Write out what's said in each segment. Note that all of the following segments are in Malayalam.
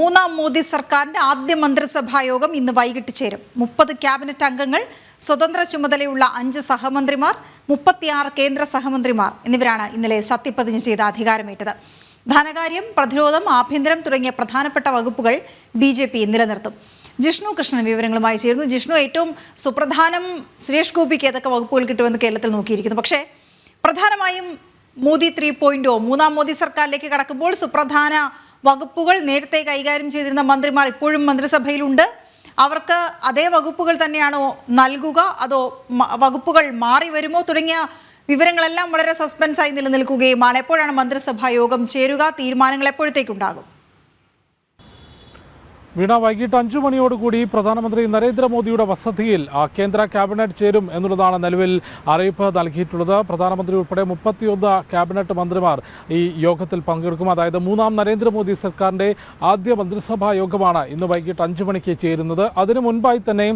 മൂന്നാം മോദി സർക്കാരിന്റെ ആദ്യ മന്ത്രിസഭാ യോഗം ഇന്ന് വൈകിട്ട് ചേരും. മുപ്പത് ക്യാബിനറ്റ് അംഗങ്ങൾ സ്വതന്ത്ര ചുമതലയുള്ള അഞ്ച് സഹമന്ത്രിമാർ മുപ്പത്തിയാറ് കേന്ദ്ര സഹമന്ത്രിമാർ എന്നിവരാണ് ഇന്നലെ സത്യപ്രതിജ്ഞ ചെയ്ത അധികാരമേറ്റത്. ധനകാര്യം പ്രതിരോധം ആഭ്യന്തരം തുടങ്ങിയ പ്രധാനപ്പെട്ട വകുപ്പുകൾ ബി ജെ പി നിലനിർത്തും. ജിഷ്ണു കൃഷ്ണൻ വിവരങ്ങളുമായി ചേരുന്നു. ജിഷ്ണു ഏറ്റവും സുപ്രധാനം സുരേഷ് ഗോപിക്ക് ഏതൊക്കെ വകുപ്പുകൾ കിട്ടുമെന്ന് കേരളത്തിൽ നോക്കിയിരിക്കുന്നു. പക്ഷേ പ്രധാനമായും മോദി ത്രീ പോയിന്റോ മൂന്നാം മോദി സർക്കാരിലേക്ക് കടക്കുമ്പോൾ സുപ്രധാന വകുപ്പുകൾ നേരത്തെ കൈകാര്യം ചെയ്തിരുന്ന മന്ത്രിമാർ ഇപ്പോഴും മന്ത്രിസഭയിലുണ്ട്. അവർക്ക് അതേ വകുപ്പുകൾ തന്നെയാണോ നൽകുക? അതോ വകുപ്പുകൾ മാറി വരുമോ? തുടങ്ങിയ വിവരങ്ങളെല്ലാം വളരെ സസ്പെൻസായി നിലനിൽക്കുകയുമാണ്. എപ്പോഴാണ് മന്ത്രിസഭാ യോഗം ചേരുക? തീരുമാനങ്ങൾ എപ്പോഴത്തേക്കുണ്ടാകും? വീണ വൈകിട്ട് അഞ്ചു മണിയോടുകൂടി പ്രധാനമന്ത്രി നരേന്ദ്രമോദിയുടെ വസതിയിൽ കേന്ദ്ര ക്യാബിനറ്റ് ചേരും എന്നുള്ളതാണ് നിലവിൽ അറിയിപ്പ് നൽകിയിട്ടുള്ളത്. പ്രധാനമന്ത്രി ഉൾപ്പെടെ മുപ്പത്തിയൊന്ന് ക്യാബിനറ്റ് മന്ത്രിമാർ ഈ യോഗത്തിൽ പങ്കെടുക്കും. അതായത് മൂന്നാം നരേന്ദ്രമോദി സർക്കാരിന്റെ ആദ്യ മന്ത്രിസഭാ യോഗമാണ് ഇന്ന് വൈകിട്ട് അഞ്ചു മണിക്ക് ചേരുന്നത്. അതിനു മുൻപായി തന്നെ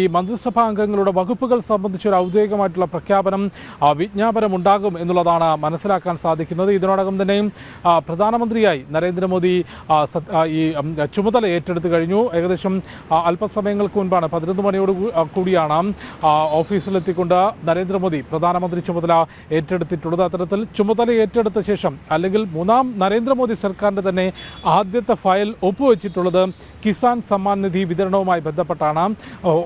ഈ മന്ത്രിസഭാ അംഗങ്ങളുടെ വകുപ്പുകൾ സംബന്ധിച്ച് ഒരു ഔദ്യോഗികമായിട്ടുള്ള പ്രഖ്യാപനം വിജ്ഞാപനം ഉണ്ടാകും എന്നുള്ളതാണ് മനസ്സിലാക്കാൻ സാധിക്കുന്നത്. ഇതിനോടകം തന്നെ പ്രധാനമന്ത്രിയായി നരേന്ദ്രമോദി ഈ ചുമതല ഏറ്റെടുത്ത് കഴിഞ്ഞു. ഏകദേശം അല്പസമയങ്ങൾക്ക് മുൻപാണ് പതിനൊന്ന് മണിയോട് കൂടിയാണ് ഓഫീസിലെത്തിക്കൊണ്ട് നരേന്ദ്രമോദി പ്രധാനമന്ത്രി ചുമതല ഏറ്റെടുത്തിട്ടുള്ളത്. അത്തരത്തിൽ ചുമതല ഏറ്റെടുത്ത ശേഷം അല്ലെങ്കിൽ മൂന്നാം നരേന്ദ്രമോദി സർക്കാരിന്റെ തന്നെ ആദ്യത്തെ ഫയൽ ഒപ്പുവെച്ചിട്ടുള്ളത് കിസാൻ സമ്മാൻ നിധി വിതരണവുമായി ബന്ധപ്പെട്ടാണ്.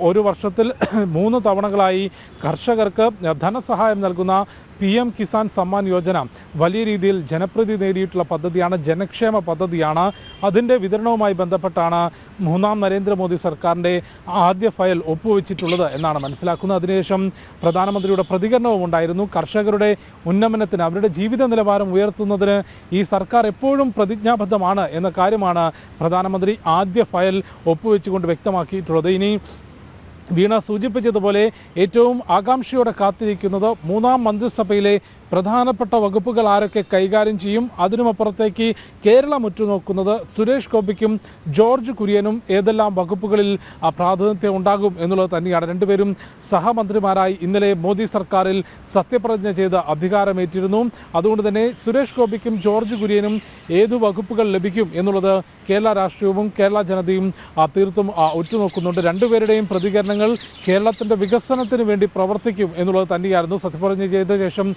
ഒരു വർഷത്തിൽ മൂന്ന് തവണകളായി കർഷകർക്ക് ധനസഹായം നൽകുന്ന പി എം കിസാൻ സമ്മാൻ യോജന വലിയ രീതിയിൽ ജനപ്രീതി നേടിയിട്ടുള്ള പദ്ധതിയാണ് ജനക്ഷേമ പദ്ധതിയാണ്. അതിന്റെ വിതരണവുമായി ബന്ധപ്പെട്ടാണ് മൂന്നാം നരേന്ദ്രമോദി സർക്കാരിന്റെ ആദ്യ ഫയൽ ഒപ്പുവെച്ചിട്ടുള്ളത് എന്നാണ് മനസ്സിലാക്കുന്നത്. അതിനുശേഷം പ്രധാനമന്ത്രിയുടെ പ്രതികരണവും ഉണ്ടായിരുന്നു. കർഷകരുടെ ഉന്നമനത്തിന് അവരുടെ ജീവിത നിലവാരം ഉയർത്തുന്നതിന് ഈ സർക്കാർ എപ്പോഴും പ്രതിജ്ഞാബദ്ധമാണ് എന്ന കാര്യമാണ് പ്രധാനമന്ത്രി ആദ്യ ഫയൽ ഒപ്പുവെച്ചുകൊണ്ട് വ്യക്തമാക്കിയിട്ടുള്ളത്. ഇനി വീണ സൂചിപ്പിച്ചതുപോലെ ഏറ്റവും ആകാംക്ഷയോടെ കാത്തിരിക്കുന്നത് മൂന്നാം മന്ത്രിസഭയിലെ പ്രധാനപ്പെട്ട വകുപ്പുകൾ ആരൊക്കെ കൈകാര്യം ചെയ്യും? അതിനുമപ്പുറത്തേക്ക് കേരളം ഉറ്റുനോക്കുന്നത് സുരേഷ് ഗോപിക്കും ജോർജ് കുര്യനും ഏതെല്ലാം വകുപ്പുകളിൽ പ്രാതിനിധ്യം ഉണ്ടാകും എന്നുള്ളത് തന്നെയാണ്. രണ്ടുപേരും സഹമന്ത്രിമാരായി ഇന്നലെ മോദി സർക്കാരിൽ സത്യപ്രതിജ്ഞ ചെയ്ത് അധികാരമേറ്റിരുന്നു. അതുകൊണ്ട് തന്നെ സുരേഷ് ഗോപിക്കും ജോർജ് കുര്യനും ഏതു വകുപ്പുകൾ ലഭിക്കും എന്നുള്ളത് കേരള രാഷ്ട്രീയവും കേരള ജനതയും തീർത്തും ഉറ്റുനോക്കുന്നുണ്ട്. രണ്ടുപേരുടെയും പ്രതികരണങ്ങൾ കേരളത്തിന്റെ വികസനത്തിന് വേണ്ടി പ്രവർത്തിക്കും എന്നുള്ളത് തന്നെയായിരുന്നു സത്യപ്രതിജ്ഞ ചെയ്ത ശേഷം.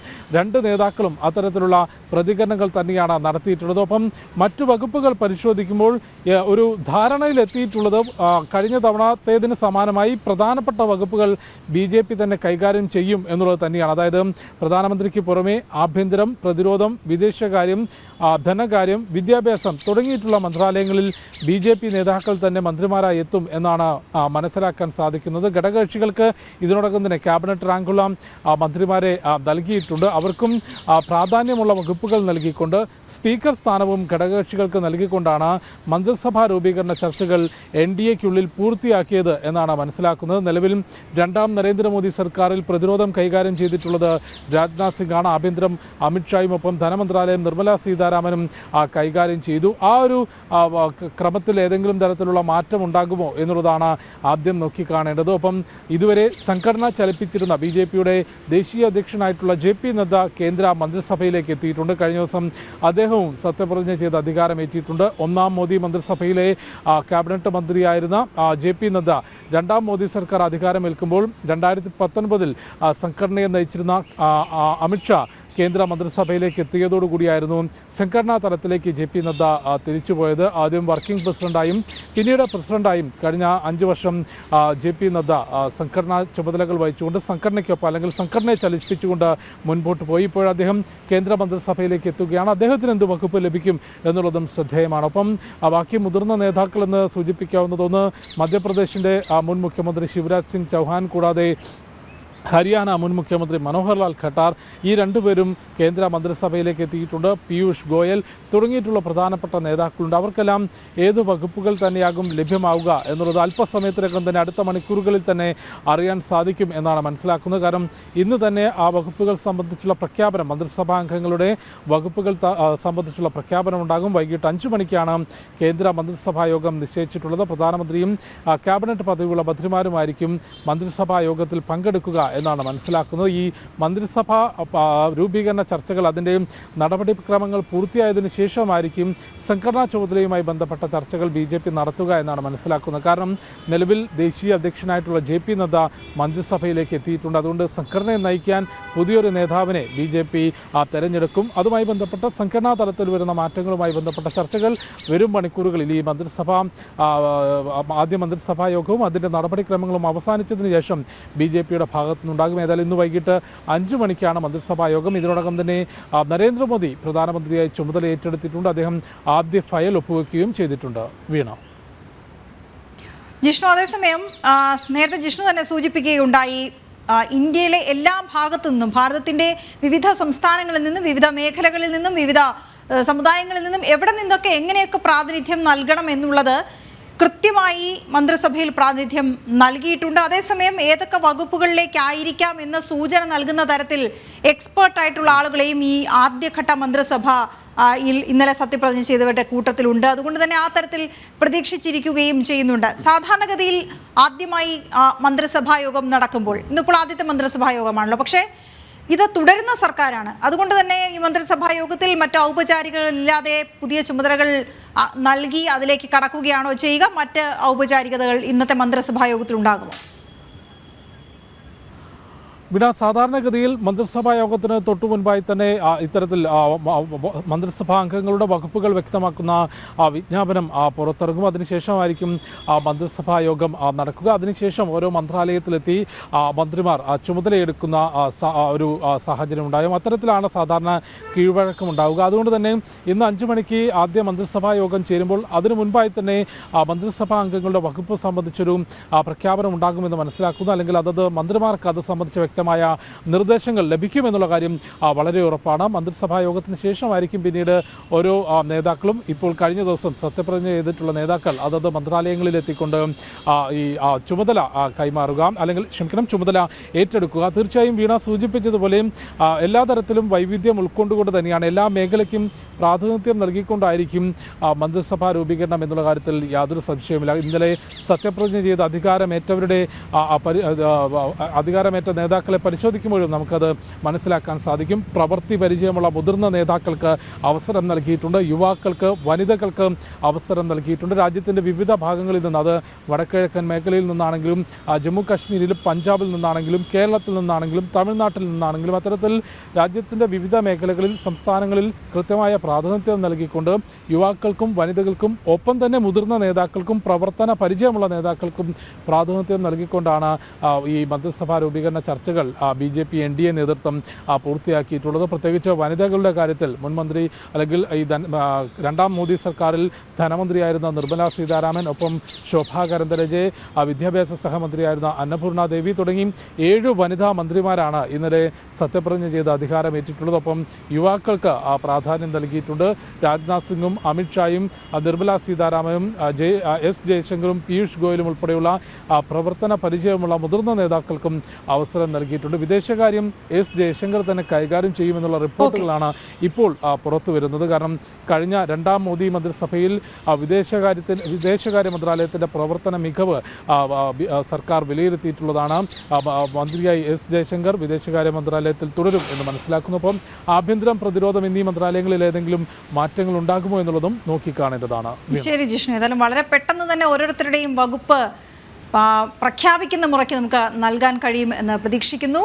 രണ്ട് നേതാക്കളും അത്തരത്തിലുള്ള പ്രതികരണങ്ങൾ തന്നെയാണ് നടത്തിയിട്ടുള്ളത്. ഒപ്പം മറ്റു വകുപ്പുകൾ പരിശോധിക്കുമ്പോൾ ഒരു ധാരണയിലെത്തിയിട്ടുള്ളത് കഴിഞ്ഞ തവണത്തേതിന് സമാനമായി പ്രധാനപ്പെട്ട വകുപ്പുകൾ ബി ജെ പി തന്നെ കൈകാര്യം ചെയ്യും എന്നുള്ളത് തന്നെയാണ്. അതായത് പ്രധാനമന്ത്രിക്ക് പുറമെ ആഭ്യന്തരം പ്രതിരോധം വിദേശകാര്യം ധനകാര്യം വിദ്യാഭ്യാസം തുടങ്ങിയിട്ടുള്ള മന്ത്രാലയങ്ങളിൽ ബി ജെ പി നേതാക്കൾ തന്നെ മന്ത്രിമാരായി എത്തും എന്നാണ് മനസ്സിലാക്കാൻ സാധിക്കുന്നത്. ഘടകകക്ഷികൾക്ക് ഇതിനോടകം തന്നെ ക്യാബിനറ്റ് റാങ്കുള്ള മന്ത്രിമാരെ നൽകിയിട്ടുണ്ട്. അവർക്കും ആ, പ്രാധാന്യമുള്ള വകുപ്പുകൾ നൽകിക്കൊണ്ട് സ്പീക്കർ സ്ഥാനവും ഘടകകക്ഷികൾക്ക് നൽകിക്കൊണ്ടാണ് മന്ത്രിസഭാ രൂപീകരണ ചർച്ചകൾ എൻ ഡി എക്കുള്ളിൽ പൂർത്തിയാക്കിയത് എന്നാണ് മനസ്സിലാക്കുന്നത്. നിലവിൽ രണ്ടാം നരേന്ദ്രമോദി സർക്കാരിൽ പ്രതിരോധം കൈകാര്യം ചെയ്തിട്ടുള്ളത് രാജ്നാഥ് സിംഗാണ്. ആഭ്യന്തരം അമിത്ഷായും ഒപ്പം ധനമന്ത്രാലയം നിർമ്മല സീതാരാമനും കൈകാര്യം ചെയ്തു. ആ ഒരു ക്രമത്തിൽ ഏതെങ്കിലും തരത്തിലുള്ള മാറ്റം ഉണ്ടാകുമോ എന്നുള്ളതാണ് ആദ്യം നോക്കിക്കാണേണ്ടത് ഒപ്പം ഇതുവരെ സംഘടന ചലിപ്പിച്ചിരുന്ന ബി ദേശീയ അധ്യക്ഷനായിട്ടുള്ള ജെ പി നദ്ദ കേന്ദ്ര മന്ത്രിസഭയിലേക്ക് എത്തിയിട്ടുണ്ട്. കഴിഞ്ഞ ദിവസം അദ്ദേഹവും സത്യപ്രതിജ്ഞ ചെയ്ത് അധികാരമേറ്റിയിട്ടുണ്ട്. ഒന്നാം മോദി മന്ത്രിസഭയിലെ ക്യാബിനറ്റ് മന്ത്രിയായിരുന്ന ജെ പി നദ്ദ രണ്ടാം മോദി സർക്കാർ അധികാരമേൽക്കുമ്പോൾ രണ്ടായിരത്തി പത്തൊൻപതിൽ സംഘടനയെ നയിച്ചിരുന്ന അമിത്ഷാ കേന്ദ്ര മന്ത്രിസഭയിലേക്ക് എത്തിയതോടുകൂടിയായിരുന്നു സംഘടനാ തലത്തിലേക്ക് ജെ പി നദ്ദ തിരിച്ചുപോയത് ആദ്യം വർക്കിംഗ് പ്രസിഡന്റായും പിന്നീട് പ്രസിഡന്റായും കഴിഞ്ഞ അഞ്ച് വർഷം ജെ പി നദ്ദ സംഘടനാ ചുമതലകൾ വഹിച്ചുകൊണ്ട് സംഘടനയ്ക്കൊപ്പം അല്ലെങ്കിൽ സംഘടനയെ ചലിപ്പിച്ചുകൊണ്ട് മുൻപോട്ട് പോയി. ഇപ്പോൾ അദ്ദേഹം കേന്ദ്ര മന്ത്രിസഭയിലേക്ക് എത്തുകയാണ്. അദ്ദേഹത്തിന് എന്ത് വകുപ്പ് ലഭിക്കും എന്നുള്ളതും ശ്രദ്ധേയമാണ്. ഒപ്പം ബാക്കി മുതിർന്ന നേതാക്കൾ എന്ന് സൂചിപ്പിക്കാവുന്നതൊന്ന് മധ്യപ്രദേശിന്റെ മുൻ മുഖ്യമന്ത്രി ശിവരാജ് സിംഗ് ചൗഹാൻ കൂടാതെ ഹരിയാന മുൻ മുഖ്യമന്ത്രി മനോഹർ ലാൽ ഖട്ടാർ ഈ രണ്ടുപേരും കേന്ദ്ര മന്ത്രിസഭയിലേക്ക് എത്തിയിട്ടുണ്ട്. പീയൂഷ് ഗോയൽ തുടങ്ങിയിട്ടുള്ള പ്രധാനപ്പെട്ട നേതാക്കളുണ്ട്. അവർക്കെല്ലാം ഏത് വകുപ്പുകൾ തന്നെയാകും ലഭ്യമാവുക എന്നുള്ളത് അല്പസമയത്തിനകം തന്നെ അടുത്ത മണിക്കൂറുകളിൽ തന്നെ അറിയാൻ സാധിക്കും എന്നാണ് മനസ്സിലാക്കുന്നത്. കാരണം ഇന്ന് തന്നെ ആ വകുപ്പുകൾ സംബന്ധിച്ചുള്ള പ്രഖ്യാപനം മന്ത്രിസഭാ അംഗങ്ങളുടെ വകുപ്പുകൾ സംബന്ധിച്ചുള്ള പ്രഖ്യാപനം ഉണ്ടാകും. വൈകിട്ട് അഞ്ചു മണിക്കാണ് കേന്ദ്ര മന്ത്രിസഭാ യോഗം നിശ്ചയിച്ചിട്ടുള്ളത്. പ്രധാനമന്ത്രിയും ക്യാബിനറ്റ് പദവിയുള്ള മന്ത്രിമാരുമായിരിക്കും മന്ത്രിസഭാ യോഗത്തിൽ പങ്കെടുക്കുക എന്നാണ് മനസ്സിലാക്കുന്നത്. ഈ മന്ത്രിസഭ രൂപീകരണ ചർച്ചകൾ അതിന്റെയും നടപടിക്രമങ്ങൾ പൂർത്തിയായതിനു ശേഷമായിരിക്കും സംഘടനാ ചുമതലയുമായി ബന്ധപ്പെട്ട ചർച്ചകൾ ബി ജെ പി നടത്തുക എന്നാണ് മനസ്സിലാക്കുന്നത്. കാരണം നിലവിൽ ദേശീയ അധ്യക്ഷനായിട്ടുള്ള ജെ പി നദ്ദ മന്ത്രിസഭയിലേക്ക് എത്തിയിട്ടുണ്ട്. അതുകൊണ്ട് സംഘടനയെ നയിക്കാൻ പുതിയൊരു നേതാവിനെ ബി ജെ പി തെരഞ്ഞെടുക്കും. അതുമായി ബന്ധപ്പെട്ട സംഘടനാ തലത്തിൽ വരുന്ന മാറ്റങ്ങളുമായി ബന്ധപ്പെട്ട ചർച്ചകൾ വരും മണിക്കൂറുകളിൽ ഈ മന്ത്രിസഭ ആദ്യ മന്ത്രിസഭാ യോഗവും അതിന്റെ നടപടിക്രമങ്ങളും അവസാനിച്ചതിന് ശേഷം ബി ജെ പിയുടെ ഭാഗത്തു നിന്നുണ്ടാകും ഏതായാലും ഇന്ന് വൈകിട്ട് അഞ്ചു മണിക്കാണ് മന്ത്രിസഭാ യോഗം. ഇതിനോടകം തന്നെ നരേന്ദ്രമോദി പ്രധാനമന്ത്രിയായി ചുമതല ഏറ്റെടുത്തിട്ടുണ്ട്. അദ്ദേഹം ആദ്യ ഫയൽ ഒപ്പുവെക്കുകയും ചെയ്തിട്ടുണ്ട്. വീണ. ജിഷ്ണു അതേസമയം നേരത്തെ ജിഷ്ണു തന്നെ സൂചിപ്പിക്കുകയുണ്ടായി ഇന്ത്യയിലെ എല്ലാ ഭാഗത്തു നിന്നും ഭാരതത്തിന്റെ വിവിധ സംസ്ഥാനങ്ങളിൽ നിന്നും വിവിധ മേഖലകളിൽ നിന്നും വിവിധ സമുദായങ്ങളിൽ നിന്നും എവിടെ നിന്നൊക്കെ എങ്ങനെയൊക്കെ പ്രാതിനിധ്യം നൽകണം എന്നുള്ളത് കൃത്യമായി മന്ത്രിസഭയിൽ പ്രാതിനിധ്യം നൽകിയിട്ടുണ്ട്. അതേസമയം ഏതൊക്കെ വകുപ്പുകളിലേക്കായിരിക്കാം എന്ന സൂചന നൽകുന്ന തരത്തിൽ എക്സ്പേർട്ടായിട്ടുള്ള ആളുകളെയും ഈ ആദ്യഘട്ട മന്ത്രിസഭ ഇന്നലെ സത്യപ്രതിജ്ഞ ചെയ്തവരുടെ കൂട്ടത്തിലുണ്ട്. അതുകൊണ്ട് തന്നെ ആ തരത്തിൽ പ്രതീക്ഷിച്ചിരിക്കുകയും ചെയ്യുന്നുണ്ട്. സാധാരണഗതിയിൽ ആദ്യമായി മന്ത്രിസഭാ യോഗം നടക്കുമ്പോൾ ഇന്നിപ്പോൾ ആദ്യത്തെ മന്ത്രിസഭാ യോഗമാണല്ലോ പക്ഷേ ഇത് തുടരുന്ന സർക്കാരാണ്. അതുകൊണ്ട് തന്നെ ഈ മന്ത്രിസഭാ യോഗത്തിൽ മറ്റ് ഔപചാരികളില്ലാതെ പുതിയ ചുമതലകൾ നൽകി അതിലേക്ക് കടക്കുകയാണോ ചെയ്യുക? മറ്റ് ഔപചാരികതകൾ ഇന്നത്തെ മന്ത്രിസഭാ യോഗത്തിൽ ഉണ്ടാകുമോ പിന്നെ സാധാരണഗതിയിൽ മന്ത്രിസഭാ യോഗത്തിന് തൊട്ടു മുൻപായി തന്നെ ഇത്തരത്തിൽ മന്ത്രിസഭാ അംഗങ്ങളുടെ വകുപ്പുകൾ വ്യക്തമാക്കുന്ന വിജ്ഞാപനം പുറത്തിറങ്ങും. അതിനുശേഷമായിരിക്കും മന്ത്രിസഭാ യോഗം നടക്കുക. അതിനുശേഷം ഓരോ മന്ത്രാലയത്തിലെത്തി മന്ത്രിമാർ ചുമതലയെടുക്കുന്ന ഒരു സാഹചര്യം ഉണ്ടാകും. അത്തരത്തിലാണ് സാധാരണ കീഴ്വഴക്കം ഉണ്ടാവുക. അതുകൊണ്ട് തന്നെ ഇന്ന് അഞ്ചു മണിക്ക് ആദ്യ മന്ത്രിസഭാ യോഗം ചേരുമ്പോൾ അതിനു മുൻപായി തന്നെ മന്ത്രിസഭാ അംഗങ്ങളുടെ വകുപ്പ് സംബന്ധിച്ചൊരു പ്രഖ്യാപനം ഉണ്ടാകുമെന്ന് മനസ്സിലാക്കുന്നു. അല്ലെങ്കിൽ അതത് മന്ത്രിമാർക്ക് അത് സംബന്ധിച്ച വ്യക്തമായ നിർദ്ദേശങ്ങൾ ലഭിക്കുമെന്നുള്ള കാര്യം വളരെ ഉറപ്പാണ്. മന്ത്രിസഭാ യോഗത്തിന് ശേഷമായിരിക്കും പിന്നീട് ഓരോ നേതാക്കളും ഇപ്പോൾ കഴിഞ്ഞ ദിവസം സത്യപ്രതിജ്ഞ ചെയ്തിട്ടുള്ള നേതാക്കൾ അതത് മന്ത്രാലയങ്ങളിൽ എത്തിക്കൊണ്ട് ഈ ചുമതല കൈമാറുക അല്ലെങ്കിൽ ക്ഷമിക്കണം ചുമതല ഏറ്റെടുക്കുക. തീർച്ചയായും വീണ സൂചിപ്പിച്ചതുപോലെയും എല്ലാ തരത്തിലും വൈവിധ്യം ഉൾക്കൊണ്ടുകൊണ്ട് തന്നെയാണ് എല്ലാ മേഖലയ്ക്കും പ്രാതിനിധ്യം നൽകിക്കൊണ്ടായിരിക്കും മന്ത്രിസഭ രൂപീകരണം എന്നുള്ള കാര്യത്തിൽ യാതൊരു സംശയവുമില്ല. ഇന്നലെ സത്യപ്രതിജ്ഞ ചെയ്ത് അധികാരമേറ്റവരുടെ അധികാരമേറ്റ ആ, നേതാക്കളെ പരിശോധിക്കുമ്പോഴും നമുക്കത് മനസ്സിലാക്കാൻ സാധിക്കും. പ്രവൃത്തി പരിചയമുള്ള മുതിർന്ന നേതാക്കൾക്ക് അവസരം നൽകിയിട്ടുണ്ട്. യുവാക്കൾക്ക് വനിതകൾക്ക് അവസരം നൽകിയിട്ടുണ്ട്. രാജ്യത്തിന്റെ വിവിധ ഭാഗങ്ങളിൽ നിന്ന് അത് വടക്കിഴക്കൻ മേഖലയിൽ നിന്നാണെങ്കിലും ജമ്മു കാശ്മീരിലും പഞ്ചാബിൽ നിന്നാണെങ്കിലും കേരളത്തിൽ നിന്നാണെങ്കിലും തമിഴ്നാട്ടിൽ നിന്നാണെങ്കിലും അത്തരത്തിൽ രാജ്യത്തിന്റെ വിവിധ മേഖലകളിൽ സംസ്ഥാനങ്ങളിൽ കൃത്യമായ പ്രാതിനിധ്യം നൽകിക്കൊണ്ട് യുവാക്കൾക്കും വനിതകൾക്കും ഒപ്പം തന്നെ മുതിർന്ന നേതാക്കൾക്കും പ്രവർത്തന പരിചയമുള്ള നേതാക്കൾക്കും പ്രാതിനിധ്യം നൽകിക്കൊണ്ടാണ് ഈ മന്ത്രിസഭാ രൂപീകരണ ചർച്ചകൾ B J P N D A നേതൃത്വം പൂർത്തിയാക്കിയിട്ടുള്ളത്. പ്രത്യേകിച്ച് വനിതകളുടെ കാര്യത്തിൽ മുൻമന്ത്രി അല്ലെങ്കിൽ ഈ രണ്ടാം മോദി സർക്കാരിൽ ധനമന്ത്രിയായിരുന്ന നിർമ്മല സീതാരാമൻ ഒപ്പം ശോഭാ കരന്തരജെ വിദ്യാഭ്യാസ സഹമന്ത്രിയായിരുന്ന അന്നപൂർണ ദേവി തുടങ്ങി ഏഴ് വനിതാ മന്ത്രിമാരാണ് ഇന്നലെ സത്യപ്രതിജ്ഞ ചെയ്ത് അധികാരമേറ്റിട്ടുള്ളത്. ഒപ്പം യുവാക്കൾക്ക് പ്രാധാന്യം നൽകിയിട്ടുണ്ട് രാജ്നാഥ് സിംഗും അമിത്ഷായും നിർമ്മല സീതാരാമനും ജയ് എസ് ജയശങ്കറും പീയൂഷ് ഗോയലും ഉൾപ്പെടെയുള്ള പ്രവർത്തന പരിചയമുള്ള മുതിർന്ന നേതാക്കൾക്കും അവസരം നൽകിയിട്ടുണ്ട്. വിദേശകാര്യം എസ് ജയശങ്കർ തന്നെ കൈകാര്യം ചെയ്യുമെന്നുള്ള റിപ്പോർട്ടുകളാണ് ഇപ്പോൾ പുറത്തു വരുന്നത്. കാരണം കഴിഞ്ഞ രണ്ടാം മോദി മന്ത്രിസഭയിൽ വിദേശകാര്യത്തിന് വിദേശകാര്യ മന്ത്രാലയത്തിന്റെ പ്രവർത്തന മികവ് സർക്കാർ വിലയിരുത്തിയിട്ടുള്ളതാണ്. മന്ത്രിയായി എസ് ജയശങ്കർ വിദേശകാര്യ മന്ത്രാലയത്തിൽ തുടരും എന്ന് മനസ്സിലാക്കുന്നു. അപ്പം ആഭ്യന്തരം പ്രതിരോധം എന്നീ മന്ത്രാലയങ്ങളിൽ ഏതെങ്കിലും മാറ്റങ്ങൾ ഉണ്ടാകുമോ എന്നുള്ളതും നോക്കിക്കാണേണ്ടതാണ്. ശരി ജിഷ്ണു ഏതായാലും വളരെ പെട്ടെന്ന് തന്നെ ഓരോരുത്തരുടെയും വകുപ്പ് പ്രഖ്യാപിക്കുന്ന മുറയ്ക്ക് നമുക്ക് നൽകാൻ കഴിയും എന്ന് പ്രതീക്ഷിക്കുന്നു.